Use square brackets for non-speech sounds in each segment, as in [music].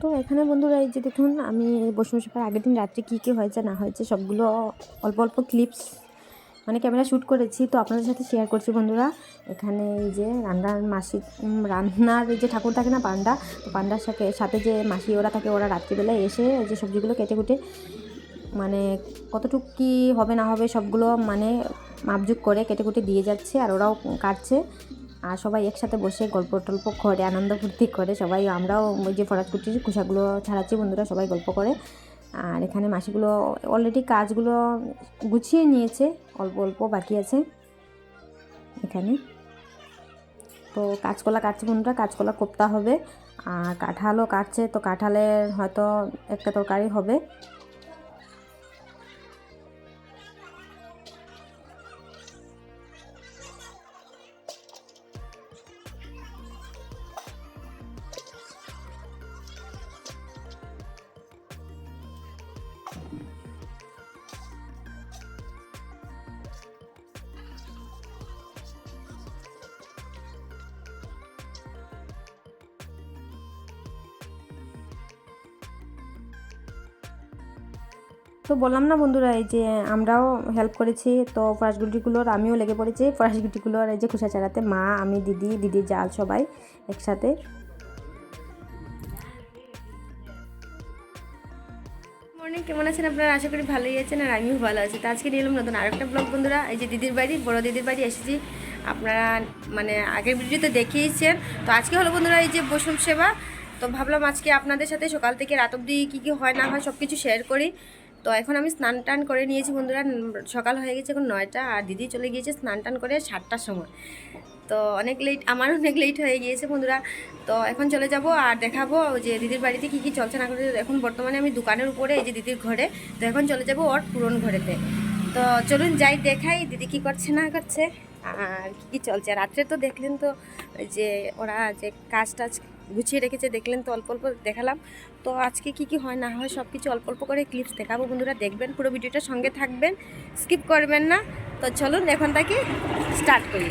তো এখানে বন্ধুরা এই যে দেখুন, আমি বসে বসে পর আগের দিন রাত্রে কী কী হয়েছে, না হয়েছে, সবগুলো অল্প অল্প ক্লিপস মানে ক্যামেরা শ্যুট করেছি। তো আপনাদের সাথে শেয়ার করছি বন্ধুরা। এখানে এই যে রান্নার মাসি রান্নার যে ঠাকুর থাকে না পান্ডা, তো পান্ডার সাথে সাথে যে মাসি ওরা থাকে, ওরা রাত্রিবেলায় এসে যে সবজিগুলো কেটে কুটে মানে কতটুকু কী হবে না হবে সবগুলো মানে মাপজুক করে কেটে কুটে দিয়ে যাচ্ছে, আর ওরাও কাটছে। আর সবাই একসাথে বসে গল্প টল্প করে, আনন্দ ফুর্তি করে। সবাই আমরাও ওই যে ফরাজ কুটির খোসাগুলো ছাড়াচ্ছি, বন্ধুরা সবাই গল্প করে। আর এখানে মাসিগুলো অলরেডি কাজগুলো গুছিয়ে নিয়েছে, অল্প অল্প বাকি আছে এখানে। তো কাঁচকলা কাটছে বন্ধুরা, কাঁচকলা কোপ্তা হবে। আর কাঁঠালও কাটছে, তো কাঁঠালের হয়তো একটা তরকারি হবে। তো বললাম না বন্ধুরা, এই যে আমরাও হেল্প করেছি, তো ফরাস গুটিগুলোর আমিও লেগে পড়েছি। ফরাস গুটিগুলোর এই যে খোসা চালাতে মা, আমি, দিদি দিদির জাল সবাই একসাথে। কেমন আছেন আপনারা? আশা করি ভালোই আছেন আর আমিও ভালো আছি। তো আজকে নিয়ে এলাম নতুন আরেকটা ব্লগ বন্ধুরা। এই যে দিদির বাড়ি, বড় দিদির বাড়ি এসেছি। আপনারা মানে আগের ভিডিওতে দেখিয়েছেন। তো আজকে হলো বন্ধুরা এই যে বৈষ্ণব সেবা। তো ভাবলাম আজকে আপনাদের সাথে সকাল থেকে রাত অবধি কী কী হয় না হয় সব কিছু শেয়ার করি। তো এখন আমি স্নান টান করে নিয়েছি বন্ধুরা। সকাল হয়ে গেছে এখন নয়টা আর দিদি চলে গিয়েছে স্নান টান করে সাতটার সময়। তো অনেক লেট আমার অনেক লেট হয়ে গিয়েছে বন্ধুরা। তো এখন চলে যাব আর দেখাবো যে দিদির বাড়িতে কি কি চলছে না করছে। এখন বর্তমানে আমি দোকানের উপরে, এই যে দিদির ঘরে, তো এখন চলে যাব ওর পুরন ঘরেতে। তো চলুন যাই দেখাই দিদি কি করছে না করছে, আর কি কি চলছে। রাত্রে তো দেখলেন তো যে ওরা যে কাজ টাজ গুছিয়ে রেখেছে, দেখলেন তো অল্প অল্প দেখালাম। তো আজকে কি কি হয় না হয় সব কিছু অল্প অল্প করে ক্লিপস দেখাবো বন্ধুরা, দেখবেন পুরো ভিডিওটা সঙ্গে থাকবেন স্কিপ করবেন না। তো চলুন এখন তাকে স্টার্ট করি।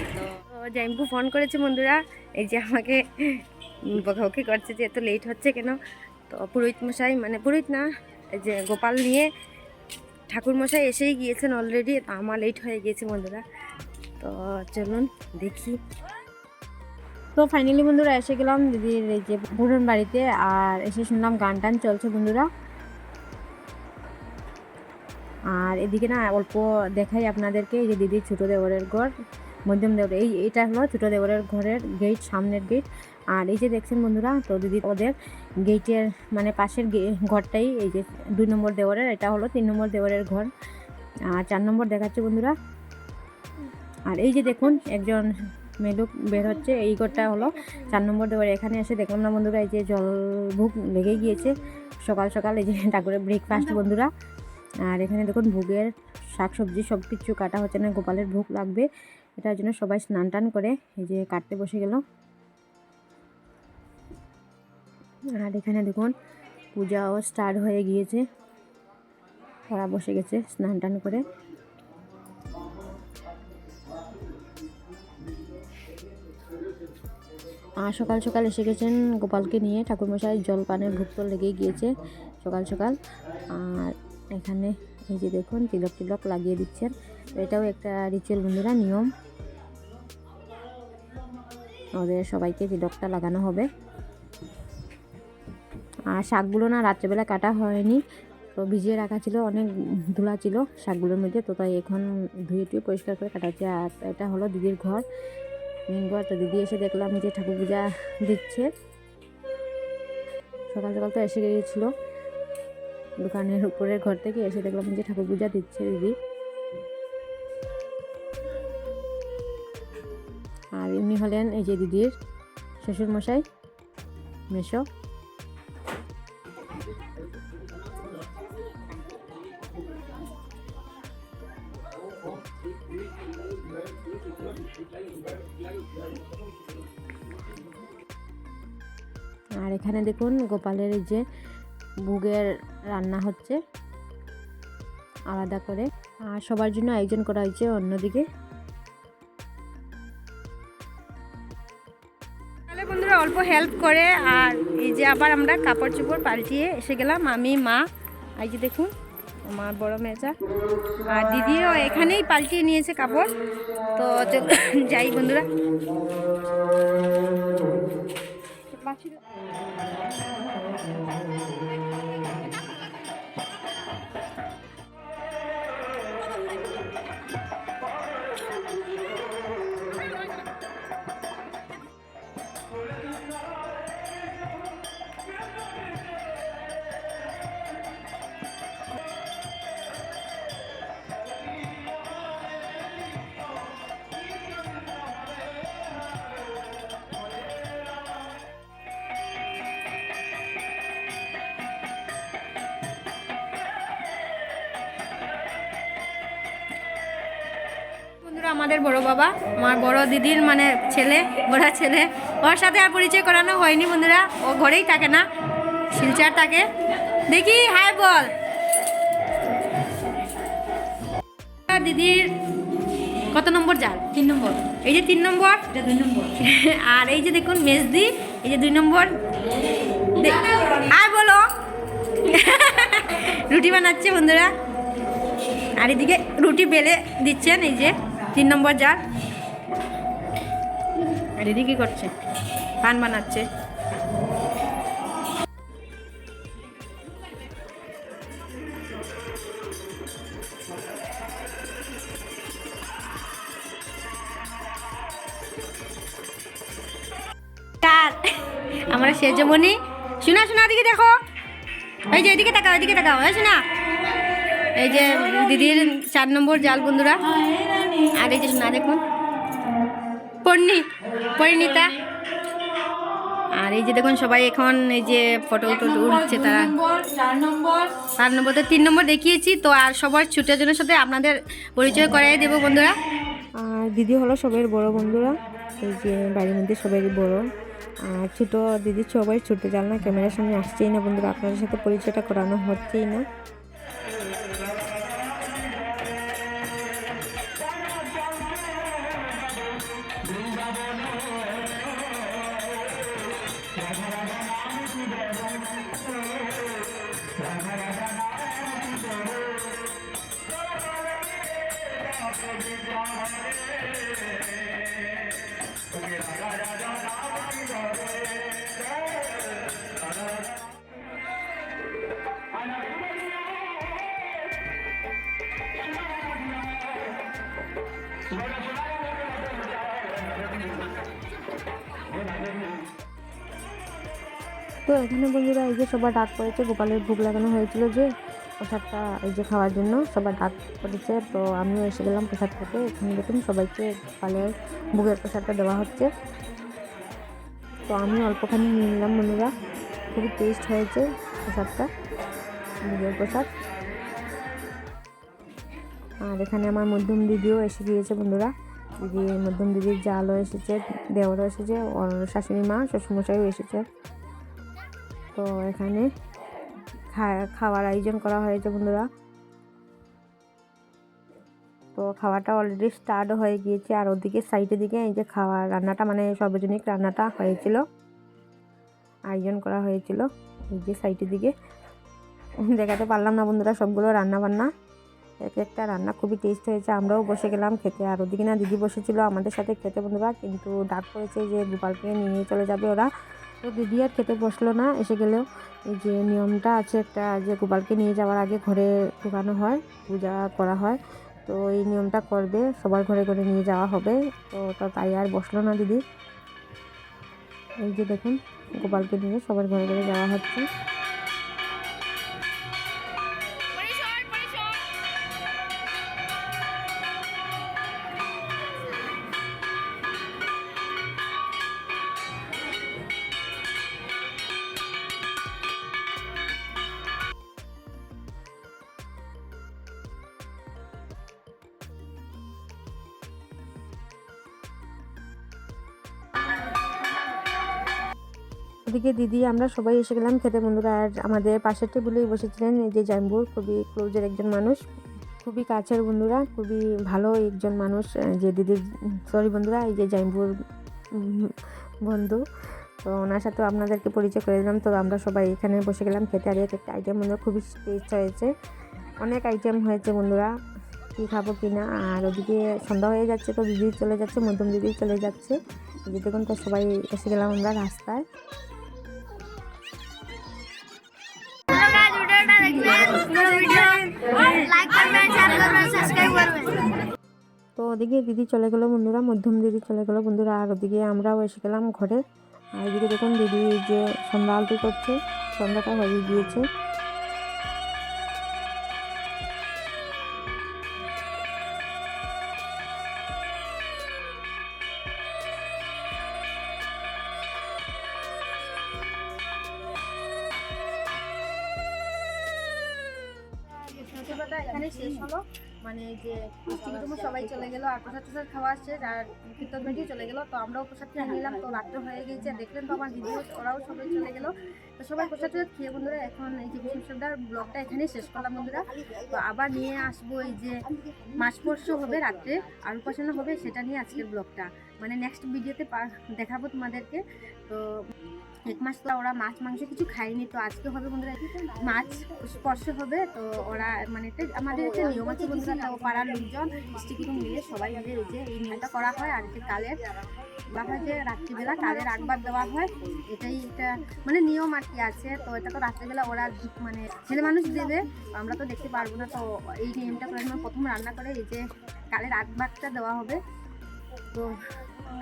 তো জাইমকু ফোন করেছে বন্ধুরা, এই যে আমাকে বকাবকি করছে যে এত লেট হচ্ছে কেন? তো পুরোহিত মশাই মানে পুরোহিত না, এই যে গোপাল নিয়ে ঠাকুর মশাই এসেই গিয়েছেন অলরেডি আমার লেট হয়ে গিয়েছে বন্ধুরা। তো চলুন দেখি। তো ফাইনালি বন্ধুরা এসে গেলাম দিদির এই যে পুরন বাড়িতে আর এসে শুনলাম গান টান চলছে বন্ধুরা। আর এদিকে না অল্প দেখাই আপনাদেরকে, এই যে দিদির ছোটো দেওরের ঘর, মধ্যম দেওর এই এটা হলো ছোটো দেওরের ঘরের গেট সামনের গেট আর এই যে দেখছেন বন্ধুরা, তো দিদি ওদের গেটের মানে পাশের ঘরটাই, এই যে দুই নম্বর দেওয়ারের এটা হলো তিন নম্বর দেওয়ারের ঘর। আর চার নম্বর দেখাচ্ছে বন্ধুরা। আর এই যে দেখুন, একজন মেলুক বের হচ্ছে, এই ঘরটা হলো চার নম্বর দেওয়ার। এখানে এসে দেখলাম না বন্ধুরা, এই যে জল ভুগ লেগে গিয়েছে। সকাল সকাল এই যে [laughs] ঠাকুরের ব্রেকফাস্ট বন্ধুরা। আর এখানে দেখুন ভোগের শাকসবজি, সব কিছু কাটা হচ্ছে না, গোপালের ভোগ লাগবে। এটার জন্য সবাই স্নান টান করে এই যে কাটতে বসে গেল। আর এখানে দেখুন পূজাও স্টার্ট হয়ে গিয়েছে। তারা বসে গেছে স্নান টান করে। সকাল সকাল এসে গেছেন গোপালকে নিয়ে। ঠাকুরমশাই জলপানের ভুক্ত তো লেগেই গিয়েছে সকাল সকাল। আর এখানে এই যে দেখুন, তিলক তিলক লাগিয়ে দিচ্ছেন। এটাও একটা রিচুয়াল বন্ধুরা, নিয়ম। ওদের সবাইকে তিলকটা লাগানো হবে। আর শাকগুলো না রাত্রেবেলা কাটা হয়নি, তো ভিজিয়ে রাখা ছিল, অনেক ধুলা ছিল শাকগুলোর মধ্যে। তো তাই এখন ধুয়ে টুয়ে পরিষ্কার করে কাটা হচ্ছে আর এটা হলো দিদির ঘর। মেন তো দিদি এসে দেখলাম যে ঠাকুর পূজা দিচ্ছে। সকাল সকাল তো এসে গিয়েছিল। দোকানের উপরের ঘর থেকে এসে দেখলাম যে ঠাকুর পূজা দিচ্ছে দিদি। আর এমনি হলেন এই যে দিদির শ্বশুর মশাই মেশো আর এখানে দেখুন গোপালের এই যে ভোগের রান্না হচ্ছে, আলাদা করে। আর সবার জন্য আয়োজন করা হয়েছে অন্যদিকে। বন্ধুরা অল্প হেল্প করে, আর এই যে আবার আমরা কাপড় চোপড় পাল্টিয়ে এসে গেলাম, আমি, মা, এই যে দেখুন। আমার বড় মেজা। আর দিদিও এখানেই পাল্টিয়ে নিয়েছে কাপড়। তো যাই বন্ধুরা। আমাদের বড় বাবা আমার বড় দিদির মানে ছেলে বড় ছেলে। ওর সাথে আর পরিচয় করানো হয়নি বন্ধুরা। ও ঘরেই থাকে না শিলচার থাকে। দেখি হাই বল। দিদির কত নম্বর জাল? তিন নম্বর। এই যে তিন নম্বর? দুই নম্বর। [laughs] আর এই যে দেখুন মেজদি এই যে দুই নম্বর। আর বলো। [laughs] রুটি বানাচ্ছে বন্ধুরা। আর এদিকে রুটি বেলে দিচ্ছেন এই যে। তিন নম্বর জার। আর এদিকে কি করছে? পান বানাচ্ছে। কার? আমরা সেজমনি শোনা শোনা দিকে দেখো। এই যে এদিকে তাকাও এদিকে তাকাও। এই শোনা। এই যে দিদির চার নম্বর জাল, বন্ধুরা। আর এই যে শোনা দেখুন। পর্ণি পরিণীতা আর এই যে দেখুন সবাই এখন এই যে ফটো টটো উঠছে তারা। চার নম্বর। চার নম্বর তো তিন নম্বর দেখিয়েছি তো আর সবার ছুটেজনের সাথে আপনাদের পরিচয় করাই দেবো বন্ধুরা। আর দিদি হলো সবাই বড় বন্ধুরা এই যে বাড়ির মধ্যে সবাই বড়। আর ছোটো দিদি সবাই ছুটে যান না ক্যামেরার সামনে আসছেই না বন্ধুরা আপনাদের সাথে পরিচয়টা করানো হচ্ছেই না। Bueno, তো এখানে বন্ধুরা এই যে সবার ডাক পড়েছে, গোপালের ভোগ লাগানো হয়েছিল যে প্রসাদটা এই যে খাওয়ার জন্য সবার ডাক পড়েছে। তো আমিও এসে গেলাম প্রসাদ খেতে। এখানে দেখুন সবাইকে গোপালের ভোগের প্রসাদটা দেওয়া হচ্ছে। তো আমি অল্পখানি নিয়ে নিলাম বন্ধুরা। খুবই টেস্ট হয়েছে প্রসাদটা, ভোগের প্রসাদ। আর এখানে আমার মধ্যম দিদিও এসে গিয়েছে বন্ধুরা। দিদি মধ্যম দিদির জালও এসেছে দেওয়ারও এসেছে, ওর শাশুড়ি মা, শ্বশুরমশাইও এসেছে। তো এখানে খাওয়ার আয়োজন করা হয়েছে বন্ধুরা। তো খাওয়াটা অলরেডি স্টার্ট হয়ে গিয়েছে। আর ওদিকে সাইডের দিকে এই যে খাওয়ার রান্নাটা মানে সর্বজনিক রান্নাটা হয়েছিল। আয়োজন করা হয়েছিল। এই যে সাইডের দিকে [laughs] দেখাতে পারলাম না বন্ধুরা সবগুলো রান্না বান্না এক একটা রান্না খুবই টেস্ট হয়েছে। আমরাও বসে গেলাম খেতে। আর ওদিকে না দিদি বসেছিল আমাদের সাথে খেতে বন্ধুরা। কিন্তু ডাক পড়েছে যে গোপালকে নিয়ে চলে যাবে ওরা। তো দিদি আর খেতে বসল না, এসে গেলেও এই যে নিয়মটা আছে একটা, যে গোপালকে নিয়ে যাওয়ার আগে ঘরে ঢুকানো হয়, পূজা করা হয়। তো এই নিয়মটা করবে, সবার ঘরে ঘরে নিয়ে যাওয়া হবে। তো তো তাই আর বসল না দিদি। এই যে দেখুন, গোপালকে নিয়ে সবার ঘরে ঘরে যাওয়া হচ্ছে। ওদিকে দিদি, আমরা সবাই এসে গেলাম খেতে বন্ধুরা। আর আমাদের পাশের টেবিলেই বসেছিলেন এই যে জাম্বুর খুবই ক্লোজের একজন মানুষ, খুবই কাছের বন্ধুরা, খুবই ভালো একজন মানুষ যে দিদির সরি বন্ধুরা, এই যে জাম্বুর বন্ধু। তো ওনার সাথে আপনাদেরকে পরিচয় করে দিলাম। তো আমরা সবাই এখানে বসে গেলাম খেতে। আর একটা আইটেম বন্ধুরা, খুবই টেস্ট হয়েছে। অনেক আইটেম হয়েছে বন্ধুরা, কী খাব, কি না। আর ওদিকে সন্ধ্যা হয়ে যাচ্ছে, তো দিদি চলে যাচ্ছে, মধ্যম দিদি চলে যাচ্ছে। যে দেখুন তো সবাই এসে গেলাম আমরা রাস্তায়। তো ওদিকে দিদি চলে গেলো বন্ধুরা, মধ্যম দিদি চলে গেলো বন্ধুরা। আর ওদিকে আমরাও এসে গেলাম ঘরে। আর এদিকে দেখুন দিদি যে সন্ধ্যা আলতি করছে, সন্ধ্যাটা হয়ে গিয়েছে। যে সবাই চলে গেলো, আর প্রসাদ টসাদ খাওয়া আসছে আর কীর্তন মেয়েটিও চলে গেলো, তো আমরাও প্রসাদ খেয়ে নিলাম, তো রাত্রে হয়ে আর দেখলেন তো আমার দিদিও ওরাও সবাই চলে গেলো। তো সবাই প্রসাদ টসাদ খেয়ে বন্ধুরা, এখন এই যে বিষ্ণুসন্ধ্যার ব্লগটা এখানেই শেষ করলাম বন্ধুরা। তো আবার নিয়ে আসব এই যে মাস পরশু হবে রাত্রে, আর উপাসনা হবে সেটা নিয়ে আজকের ব্লগটা। মানে নেক্সট ভিডিওতে দেখাবো তোমাদেরকে। তো এক মাস তো ওরা মাছ, মাংস কিছু খায়নি, তো আজকে হবে বন্ধুরা, মাছ স্পর্শ হবে, তো ওরা মানে আমাদের একটা নিয়ম আছে বন্ধুরা পাড়ার লোকজন কুটুম মিলে সবাই মিলে যে এই নিয়মটা করা হয়, আর যে কালের বলা হয় যে রাত্রিবেলা কালের আগবার দেওয়া হয়, এটাই এটা মানে নিয়ম আর কি আছে, তো এটা তো রাত্রিবেলা ওরা মানে ছেলে মানুষ দেবে, আমরা তো দেখতে পারব না, তো এই নিয়মটা করে প্রথম রান্না করে এই যে কালের আগবারটা দেওয়া হবে, তো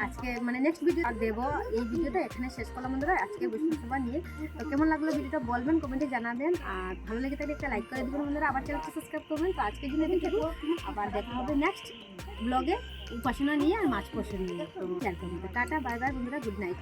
আজকে মানে নেক্সট ভিডিও দেব। এই ভিডিওটা এখানে শেষ করলাম বন্ধুরা। আজকে বৈষ্ণব নিয়ে। তো কেমন লাগল ভিডিওটা বলবেন কমেন্টে জানাবেন। আর ভালো লেগে থাকলে একটা লাইক করে দেবেন বন্ধুরা। আবার চ্যানেলটা সাবস্ক্রাইব করবেন। তো আজকে জন্য দেখে আবার দেখা হবে নেক্সট ব্লগে উপাসনা নিয়ে আর মাছ পোষণ নিয়ে। তো টাটা বাই বাই বন্ধুরা গুড নাইট